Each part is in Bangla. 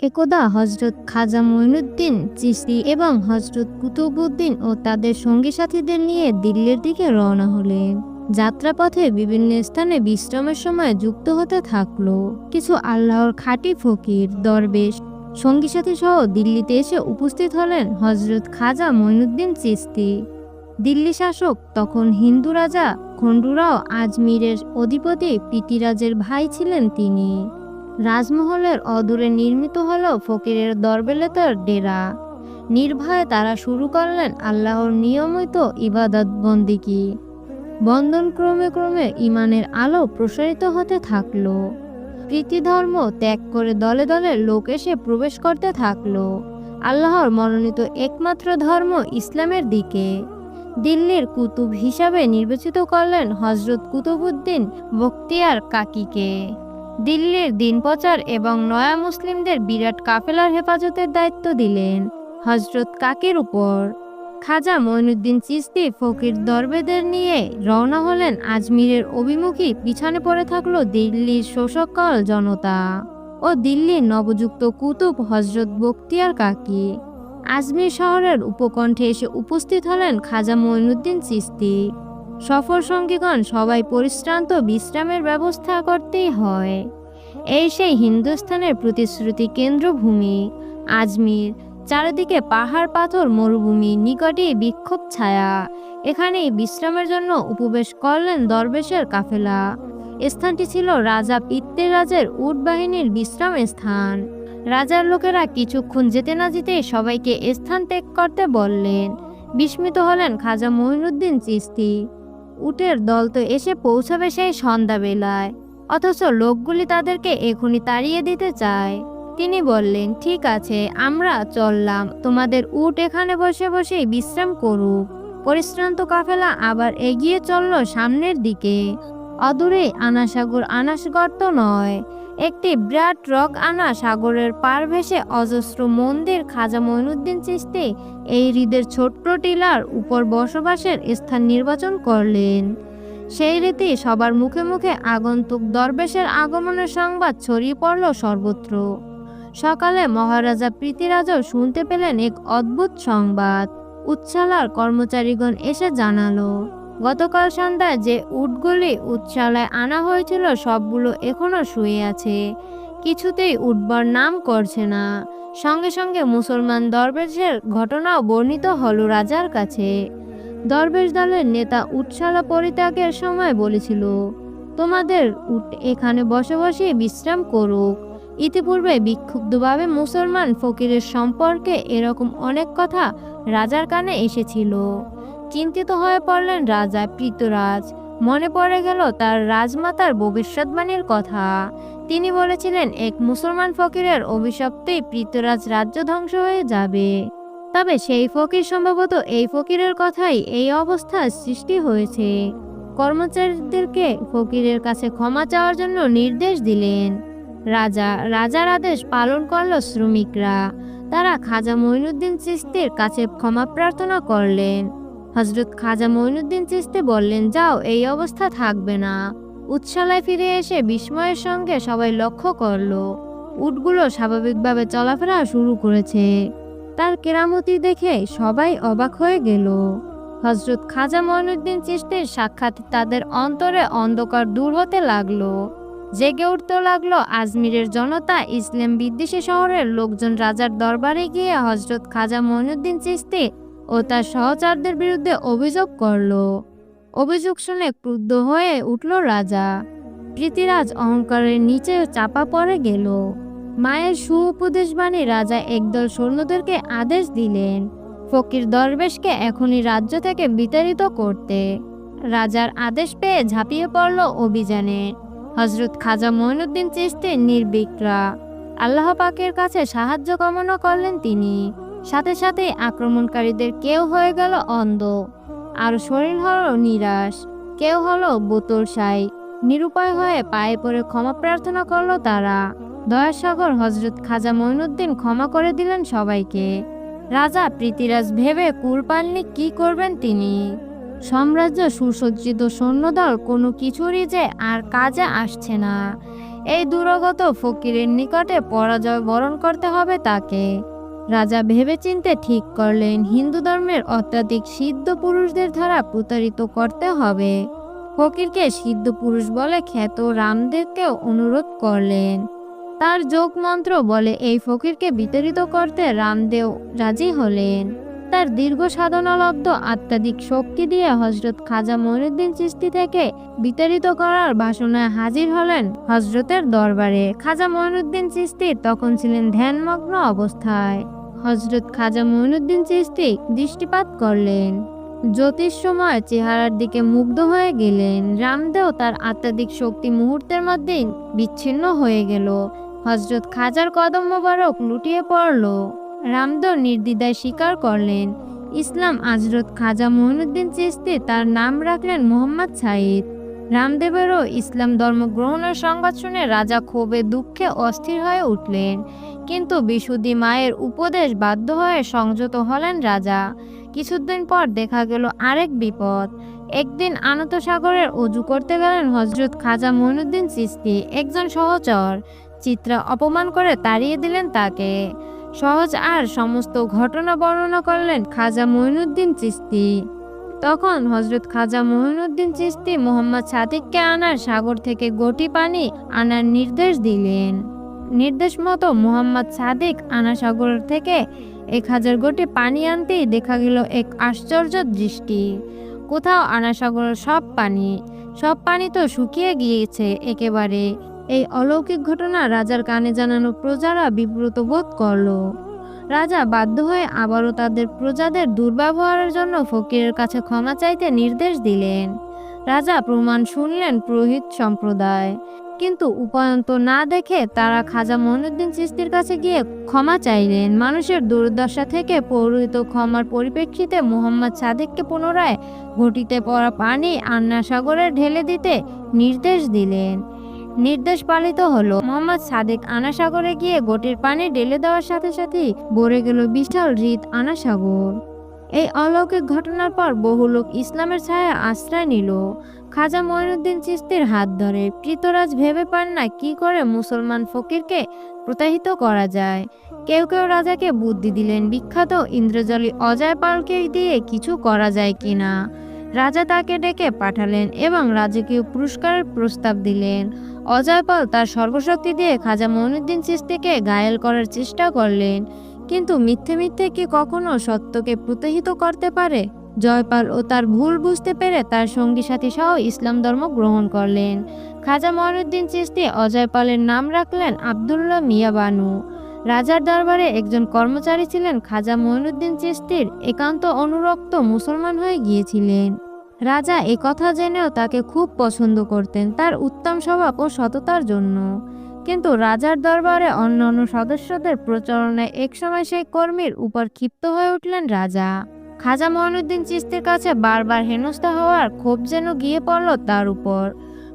একদা হজরত খাজা মঈনুদ্দিন চিশতি এবং হজরত কুতুবুদ্দিন ও তাদের সঙ্গী সাথীদের নিয়ে দিল্লির দিকে রওনা হলেন। যাত্রাপথে বিভিন্ন স্থানে বিশ্রামের সময় যুক্ত হতে থাকল। কিছু আল্লাহর খাঁটি ফকির, দরবেশ, সঙ্গী সাথী সহ দিল্লিতে এসে উপস্থিত হলেন হজরত খাজা মঈনুদ্দিন চিশতি। দিল্লি শাসক, তখন হিন্দু রাজা খন্ডুরাও আজমিরের অধিপতি পিতিরাজের ভাই ছিলেন তিনি। রাজমহলের অদূরে নির্মিত হল ফকিরের দরবেলেতার ডেরা। নির্ভয়ে তারা শুরু করলেন আল্লাহর নিয়মিত ইবাদত বন্দিকি। বন্ধন ক্রমে ক্রমে ইমানের আলো প্রসারিত হতে থাকল। প্রীতিধর্ম ত্যাগ করে দলে দলে লোক এসে প্রবেশ করতে থাকল। আল্লাহর মনোনীত একমাত্র ধর্ম ইসলামের দিকে। দিল্লির কুতুব হিসাবে নির্বাচিত করলেন হজরত কুতুবুদ্দিন বখতিয়ার কাকিকে। দিল্লির দিনপ্রচার এবং নয়া মুসলিমদের বিরাট কাফেলার হেফাজতের দায়িত্ব দিলেন হজরত কাকের উপর। খাজা মঈনুদ্দিন চিস্তি ফকির দরবেদের নিয়ে রওনা হলেন আজমিরের অভিমুখী পিছনে পড়ে থাকল দিল্লির শোষকল জনতা ও দিল্লির নবযুক্ত কুতুব হজরত বখতিয়ার কাকি। আজমির শহরের উপকণ্ঠে এসে উপস্থিত হলেন খাজা মঈনুদ্দিন চিস্তি সফর সঙ্গীগণ সবাই পরিশ্রান্ত বিশ্রামের ব্যবস্থা করতেই হয়। এই সেই হিন্দুস্থানের প্রতিশ্রুতি কেন্দ্রভূমি, আজমির, চারিদিকে পাহাড় পাথর মরুভূমি নিকটে বিক্ষোভ ছায়া। এখানেই বিশ্রামের জন্য উপবেশ করলেন দরবেশের কাফেলা। স্থানটি ছিল রাজা পিত্তেরাজের উট বাহিনীর বিশ্রাম স্থান। রাজার লোকেরা কিছুক্ষণ যেতে না যেতেই সবাইকে স্থান ত্যাগ করতে বললেন। বিস্মিত হলেন খাজা মঈনুদ্দিন চিস্তি উটের দল তো এসে পৌঁছাবে সেই সন্ধ্যাবেলায়। অথচ লোকগুলি তাদেরকে এখনই তাড়িয়ে দিতে চায়। তিনি বললেন, ঠিক আছে, আমরা চললাম। তোমাদের উট এখানে বসে বসেই বিশ্রাম করুক। পরিশ্রান্ত কাফেলা আবার এগিয়ে চলল সামনের দিকে। অদূরে আনাসাগর আনাস গর্ত নয়। একটি বিরাট রক আনা সাগরের পার ভেসে অজস্র মন্দির খাজা মঈনুদ্দিন চিস্তি এই হৃদের ছোট্ট টিলার উপর বসবাসের স্থান নির্বাচন করলেন। সেই রীতি সবার মুখে মুখে আগন্তুক দরবেশের আগমনের সংবাদ ছড়িয়ে পড়ল সর্বত্র। সকালে মহারাজা প্রীতিরাজও শুনতে পেলেন এক অদ্ভুত সংবাদ। উচ্ছালার কর্মচারীগণ এসে জানালো গতকাল সন্ধ্যায় যে উটগুলি উচ্ছালায় আনা হয়েছিল, সবগুলো এখনও শুয়ে আছে। কিছুতেই উঠবার নাম করছে না। সঙ্গে সঙ্গে মুসলমান দরবেশের ঘটনাও বর্ণিত হলো রাজার কাছে। দরবেশ দলের নেতা উৎসালা পরিত্যাগের সময় বলেছিল, তোমাদের উট এখানে বসে বসে বিশ্রাম করুক। ইতিপূর্বে বিক্ষুব্ধভাবে মুসলমান ফকিরের সম্পর্কে এরকম অনেক কথা রাজার কানে এসেছিল। চিন্তিত হয়ে পড়লেন রাজা প্রীতরাজ মনে পড়ে গেল তার রাজমাতার ভবিষ্যৎবাণীর কথা। তিনি বলেছিলেন, এক মুসলমান ফকিরের অভিশপ্তেই প্রীতরাজ রাজ্য ধ্বংস হয়ে যাবে। তবে সেই ফকির সম্ভবত এই ফকিরের কথাই এই অবস্থার সৃষ্টি হয়েছে। কর্মচারীদেরকে ফকিরের কাছে ক্ষমা চাওয়ার জন্য নির্দেশ দিলেন। রাজা, রাজার আদেশ পালন করল শ্রমিকরা। তারা খাজা মঈনুদ্দিন চিস্তির কাছে ক্ষমা প্রার্থনা করলেন। হজরত খাজা মঈনুদ্দিন চিস্তি বললেন, যাও, এই অবস্থা থাকবে না। উৎসালায় ফিরে এসে বিস্ময়ের সঙ্গে সবাই লক্ষ্য করল, উটগুলো স্বাভাবিকভাবে চলাফেরা শুরু করেছে। তার কেরামতি দেখে সবাই অবাক হয়ে গেল। হজরত খাজা মঈনুদ্দিন চিস্তির সাক্ষাৎ তাদের অন্তরে অন্ধকার দূর হতে লাগল। জেগে উঠতে লাগল আজমিরের জনতা, ইসলাম বিদ্বেষী শহরের লোকজন রাজার দরবারে গিয়ে হজরত খাজা মঈনুদ্দিন চিস্তি ও তার সহচরদের বিরুদ্ধে অভিযোগ করল। অভিযোগ শুনে ক্রুদ্ধ হয়ে উঠল রাজা। প্রীতিরাজ অহংকারের নিচে চাপা পড়ে গেল। মায়ের সুউপদেশ বাণী রাজা একদল সৈন্যদেরকে আদেশ দিলেন, ফকির দরবেশকে এখনই রাজ্য থেকে বিতাড়িত করতে। রাজার আদেশ পেয়ে ঝাঁপিয়ে পড়ল অভিযানে। হজরত খাজা মঈনুদ্দিন চিস্তি নির্বিকরা। আল্লাহ পাকের কাছে সাহায্য কামনা করলেন তিনি। সাথে সাথে আক্রমণকারীদের কেউ হয়ে গেল অন্ধ। আর শরীর হলো নিরাশ। কেউ হলো বোতল সাই নিরুপায় হয়ে পায়ে পড়ে ক্ষমা প্রার্থনা করল তারা। দয়াসাগর হজরত খাজা মঈনুদ্দিন ক্ষমা করে দিলেন সবাইকে। রাজা প্রীতিরাজ ভেবে কুল কি করবেন তিনি? সাম্রাজ্য সুসজ্জিত সৈন্যদল কোনো কিছুরই যে আর কাজে আসছে না। এই দুরগত ফকিরের নিকটে পরাজয় বরণ করতে হবে তাকে। রাজা ভেবেচিন্তে ঠিক করলেন, হিন্দু ধর্মের অত্যাধিক সিদ্ধ পুরুষদের দ্বারা প্রতারিত করতে হবে। ফকিরকে সিদ্ধ পুরুষ বলে খ্যাত রামদেবকেও অনুরোধ করলেন। তার যোগ মন্ত্র বলে এই ফকিরকে বিতাড়িত করতে রামদেব রাজি হলেন। তার দীর্ঘ সাধনালব্ধ আত্মাধিক শক্তি দিয়ে হজরত খাজা মঈনুদ্দিন চিস্তি থেকে বিতাড়িত করার বাসনায় হাজির হলেন হজরতের দরবারে। খাজা মঈনুদ্দিন চিস্তি তখন ছিলেন ধ্যানমগ্ন অবস্থায়। হজরত খাজা মঈনুদ্দিন চিস্তি দৃষ্টিপাত করলেন। জ্যোতিষময় চেহারার দিকে মুগ্ধ হয়ে গেলেন। রামদেও তার আত্মাধিক শক্তি মুহূর্তের মধ্যেই বিচ্ছিন্ন হয়ে গেল। হজরত খাজার কদম মোবারক লুটিয়ে পড়ল। রামদেও নির্দ্বিধায় স্বীকার করলেন, ইসলাম হজরত খাজা মহিনুদ্দিন চিস্তি তার নাম রাখলেন মোহাম্মদ সাইদ রামদেবেরও ইসলাম ধর্ম গ্রহণের সংবাদ শুনে রাজা ক্ষোভে দুঃখে অস্থির হয়ে উঠলেন। কিন্তু বিশুদ্ধি মায়ের উপদেশ বাধ্য হয়ে সংযত হলেন রাজা। কিছুদিন পর দেখা গেল আরেক বিপদ। একদিন আনত সাগরের অজু করতে গেলেন হজরত খাজা মঈনুদ্দিন চিস্তি একজন সহচর। চিত্রা অপমান করে তাড়িয়ে দিলেন তাকে। সহজ আর সমস্ত ঘটনা বর্ণনা করলেন খাজা মঈনুদ্দিন চিস্তি তখন হজরত খাজা মঈনুদ্দিন চিস্তি মোহাম্মদ সাদিককে আনার সাগর থেকে গটি পানি আনার নির্দেশ দিলেন। নির্দেশ মতো মোহাম্মদ সাদিক আনা সাগর থেকে এক হাজার গোটি পানি আনতেই দেখা গেল এক আশ্চর্য দৃষ্টি। কোথাও আনা সাগরের সব পানি সব পানি তো শুকিয়ে গিয়েছে একেবারে। এই অলৌকিক ঘটনা রাজার কানে জানানো প্রজারা বিব্রত বোধ করল। রাজা বাধ্য হয়ে আবারও তাদের প্রজাদের দুর্ব্যবহারের জন্য ফকিরের কাছে ক্ষমা চাইতে নির্দেশ দিলেন। রাজা প্রমাণ শুনলেন পুরোহিত সম্প্রদায়। কিন্তু উপায়ন্ত না দেখে তারা খাজা মঈনুদ্দিন চিস্তির কাছে গিয়ে ক্ষমা চাইলেন। মানুষের দুর্দশা থেকে পৌরোহিত ক্ষমার পরিপ্রেক্ষিতে মোহাম্মদ সাদেককে পুনরায় ঘটিতে পড়া পানি আন্না সাগরে ঢেলে দিতে নির্দেশ দিলেন। নির্দেশ পালিত হলো। মোহাম্মদ সাদেক আনাসাগরে গিয়ে গোটির পানি ঢেলে দেওয়ার সাথে সাথেই ভরে গেল বিশাল হৃদ আনাসাগর। এই অলৌকিক ঘটনার পর বহু লোক ইসলামের ছায়া আশ্রয় নিল। খাজা মঈনুদ্দিন চিস্তির হাত ধরে প্রীতরাজ ভেবে পান না কি করে মুসলমান ফকিরকে প্রতাহিত করা যায়? কেউ কেউ রাজাকে বুদ্ধি দিলেন, বিখ্যাত ইন্দ্রজলী অজয় পালকে দিয়ে কিছু করা যায় কিনা রাজা তাকে ডেকে পাঠালেন এবং রাজকীয় পুরস্কারের প্রস্তাব দিলেন। অজয়পাল তার সর্বশক্তি দিয়ে খাজা মঈনুদ্দিন চিস্তিকে ঘায়েল করার চেষ্টা করলেন। কিন্তু মিথ্যে মিথ্যে কি কখনো সত্যকে প্রতাহিত করতে পারে? জয়পাল ও তার ভুল বুঝতে পেরে তার সঙ্গী সাথী সহ ইসলাম ধর্ম গ্রহণ করলেন। খাজা মঈনুদ্দিন চিস্তি অজয়পালের নাম রাখলেন আবদুল্লাহ মিয়া বানু। রাজার দরবারে একজন কর্মচারী ছিলেন খাজা মঈনুদ্দিন চিস্তির একান্ত অনুরক্ত মুসলমান হয়ে গিয়েছিলেন। রাজা এ কথা জেনেও তাকে খুব পছন্দ করতেন তার উত্তম স্বভাব ও সততার জন্য। কিন্তু রাজার দরবারে অন্যান্য সদস্যদের প্রচারণায় একসময় সেই কর্মীর উপর ক্ষিপ্ত হয়ে উঠলেন রাজা। খাজা মঈনুদ্দিন চিস্তির কাছে বারবার হেনস্থা হওয়ার ক্ষোভ যেন গিয়ে পড়ল তার উপর।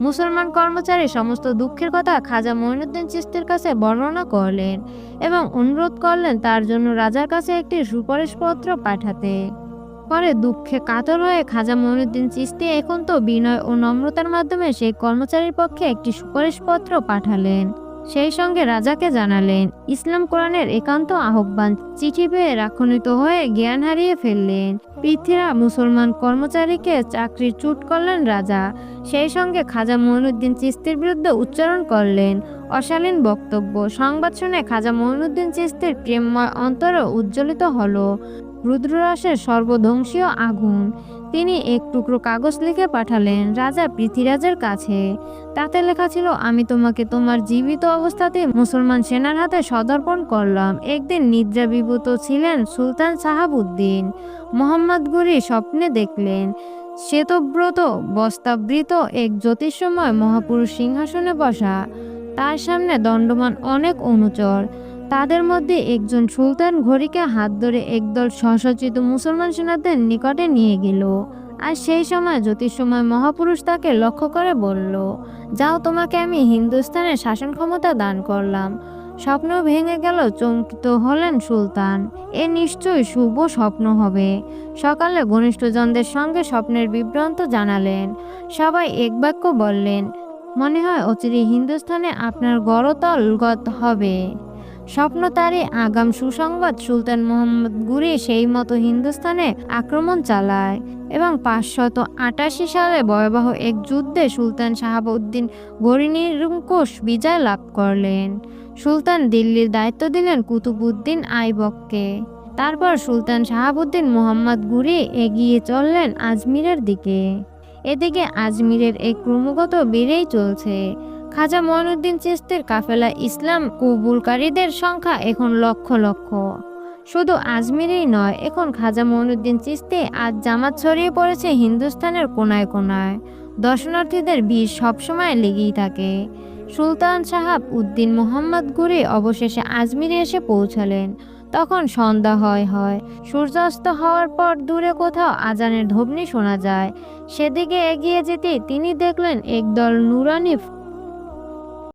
মুসলমান কর্মচারী সমস্ত দুঃখের কথা খাজা মঈনুদ্দিন চিস্তির কাছে বর্ণনা করলেন এবং অনুরোধ করলেন তার জন্য রাজার কাছে একটি সুপারিশপত্র পাঠাতে। পরে দুঃখে কাতর হয়ে খাজা মঈনুদ্দিন চিস্তি এখন তো বিনয় ও নম্রতার মাধ্যমে সেই কর্মচারীর পক্ষে একটি সুপারিশপত্র পাঠালেন। সেই সঙ্গে রাজাকে জানালেন, ইসলাম কোরআনের একান্ত আহ্বান, চিঠি পেয়ে রাক্ষণিত হয়ে জ্ঞান হারিয়ে ফেললেন। পৃথ্বীরা মুসলমান কর্মচারীকে চাকরির চুট করলেন রাজা। সেই সঙ্গে খাজা মঈনুদ্দিন চিস্তির বিরুদ্ধে উচ্চারণ করলেন। অশালীন বক্তব্য, সংবাদ শুনে খাজা মঈনুদ্দিন চিস্তির প্রেমময় অন্তরে উজ্জ্বলিত হলো। রুদ্ররাসের সর্বধ্বংসীয় আগুন। তিনি এক টুকরো কাগজ লিখে পাঠালেন, রাজা পৃথ্বীরাজের কাছে। তাতে লেখা ছিল, আমি তোমাকে তোমার জীবিত অবস্থাতে মুসলমান সেনার হাতে সদর্পণ করলাম। একদিন নিদ্রা বিভূত ছিলেন সুলতান সাহাবুদ্দিন মোহাম্মদ গুরি স্বপ্নে দেখলেন। শ্বেতব্রত বস্তাবৃত এক জ্যোতিষময় মহাপুরুষ সিংহাসনে বসা। তার সামনে দণ্ডমান অনেক অনুচর। তাদের মধ্যে একজন সুলতান ঘড়িকে হাত ধরে একদল সসজ্জিত মুসলমান সেনাদের নিকটে নিয়ে গেল। আর সেই সময় জ্যোতিষময় মহাপুরুষ তাকে লক্ষ্য করে বলল, যাও, তোমাকে আমি হিন্দুস্তানের শাসন ক্ষমতা দান করলাম। স্বপ্ন ভেঙে গেল, চমকিত হলেন সুলতান। এ নিশ্চয়ই শুভ স্বপ্ন হবে। সকালে ঘনিষ্ঠজনদের সঙ্গে স্বপ্নের বিভ্রান্ত জানালেন। সবাই এক বাক্য বললেন, মনে হয় অচিরে হিন্দুস্থানে আপনার গড়তল গত হবে। স্বপ্ন তারে আগাম সুসংবাদ সুলতান মোহাম্মদ গুরি সেই মতো হিন্দুস্তানে আক্রমণ চালায়। এবং পাঁচশত আটাশি সালে ভয়াবহ এক যুদ্ধে সুলতান শাহাবুদ্দিন গরিনিরঙ্কুশ বিজয় লাভ করলেন। সুলতান দিল্লির দায়িত্ব দিলেন কুতুবুদ্দিন আইবককে। তারপর সুলতান শাহাবুদ্দিন মোহাম্মদ গুরি এগিয়ে চললেন আজমিরের দিকে। এদিকে আজমিরের এই ক্রমাগত বেড়েই চলছে। খাজা মঈনুদ্দিন চিস্তির কাফেলা ইসলাম কবুলকারীদের সংখ্যা এখন লক্ষ লক্ষ। শুধু আজমিরেই নয়, এখন খাজা মঈনুদ্দিন চিস্তি আজ জামাত ছড়িয়ে পড়েছে হিন্দুস্তানের কোনায় কোনায়। দর্শনার্থীদের ভিড় সবসময় লেগেই থাকে। সুলতান সাহাব উদ্দিন মোহাম্মদ গুরি অবশেষে আজমিরে এসে পৌঁছালেন। তখন সন্ধ্যা হয় হয়, সূর্যাস্ত হওয়ার পর দূরে কোথাও আজানের ধবনি শোনা যায়। সেদিকে এগিয়ে যেতে তিনি দেখলেন একদল নুরানি